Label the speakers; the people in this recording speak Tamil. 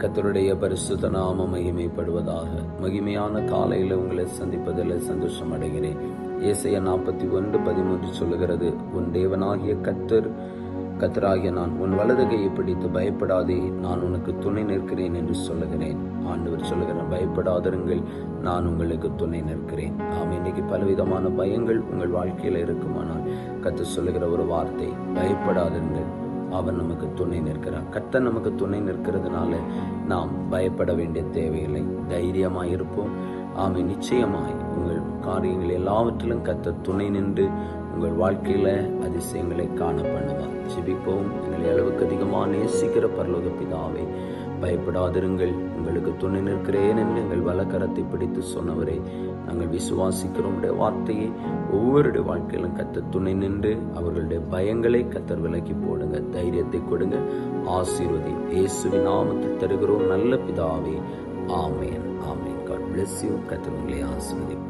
Speaker 1: கத்தருடைய பரிசுத்த நாம மகிமைப்படுவதாக. மகிமையான காலையில் உங்களை சந்திப்பதில் சந்தோஷம் அடைகிறேன். ஏசைய நாற்பத்தி ஒன்று பதிமூன்று சொல்லுகிறது உன் தேவனாகிய கத்தர் கத்தராகிய நான் உன் வலது கையை பிடித்து பயப்படாதே நான் உனக்கு துணை நிற்கிறேன் என்று சொல்லுகிறேன். ஆண்டவர் சொல்லுகிறேன் பயப்படாதிருங்கள் நான் உங்களுக்கு துணை நிற்கிறேன். ஆம் இன்னைக்கு பலவிதமான பயங்கள் உங்கள் வாழ்க்கையில் இருக்குமானால் கத்து சொல்லுகிற ஒரு வார்த்தை பயப்படாதிருங்கள் அவன் நமக்கு துணை நிற்கிறான். கர்த்தர் நமக்கு துணை நிற்கிறதுனால நாம் பயப்பட வேண்டிய தேவையில்லை. தைரியமாக இருப்போம். ஆமை நிச்சயமாய் உங்கள் காரியங்கள் எல்லாவற்றிலும் கத்த துணை நின்று உங்கள் வாழ்க்கையில அதிசயங்களை காண பண்ணுவார். ஜிபிப்போம். எங்களை அளவுக்கு அதிகமாக நேசிக்கிற பரலோக பிதாவை பயப்படாதிருங்கள். உங்களுக்கு துணை நிற்கிறேன் என்று எங்கள் வலக்கரத்தை பிடித்து சொன்னவரே நாங்கள் விசுவாசிக்கிறோம். உடைய வார்த்தையை ஒவ்வொருடைய வாழ்க்கையிலும் கத்த துணை நின்று அவர்களுடைய பயங்களை கத்தர் விலக்கி போடுங்க. தைரியத்தை கொடுங்க. ஆசீர்வதி இயேசுவின் நாமத்தில் தருகிறோம். நல்ல பிதாவே ஆமேன். ஆமேன். காட் பிளஸ் யூ கத்தர் உங்களை ஆசீர்வதிப்பார்.